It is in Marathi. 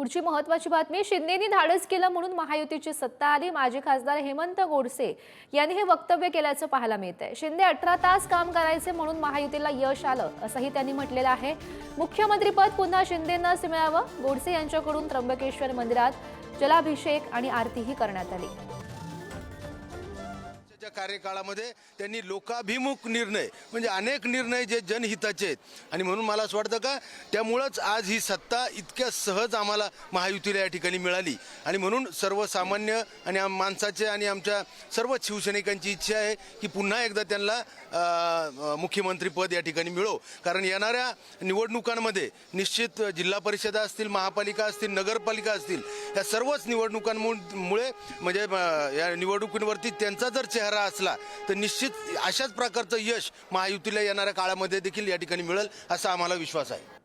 पुढची महत्वाची बातमी शिंदेनी धाडस केलं म्हणून महायुतीची सत्ता आली. माजी खासदार हेमंत गोडसे यांनी हे वक्तव्य केल्याचं पाहायला मिळत आहे शिंदे अठरा तास काम करायचे म्हणून महायुतीला यश आलं असंही त्यांनी म्हटलेलं आहे. मुख्यमंत्रीपद पुन्हा शिंदेंनाच मिळावं? गोडसे यांच्याकडून त्र्यंबकेश्वर मंदिरात जलाभिषेक आणि आरतीही करण्यात आली. त्यांच्या कार्यकाळामध्ये त्यांनी लोकाभिमुख निर्णय म्हणजे अनेक निर्णय जे जनहिताचे आहेत. आणि म्हणून मला असं वाटतं का त्यामुळंच आज ही सत्ता इतक्या सहज आम्हाला महायुतीला या ठिकाणी मिळाली. आणि म्हणून सर्वसामान्य आणि आम माणसाचे आणि आमच्या सर्व शिवसैनिकांची इच्छा आहे की पुन्हा एकदा त्यांना मुख्यमंत्रीपद या ठिकाणी मिळो. कारण येणाऱ्या निवडणुकांमध्ये निश्चित जिल्हा परिषदा असतील महापालिका असतील नगरपालिका असतील या सर्वच निवडणुकांमुळे म्हणजे या निवडणुकींवरती त्यांचा जर चेहरा असला तर निश्चित अशाच प्रकारचं यश महायुतीला येणाऱ्या काळामध्ये देखील या ठिकाणी मिळेल असा आम्हाला विश्वास आहे.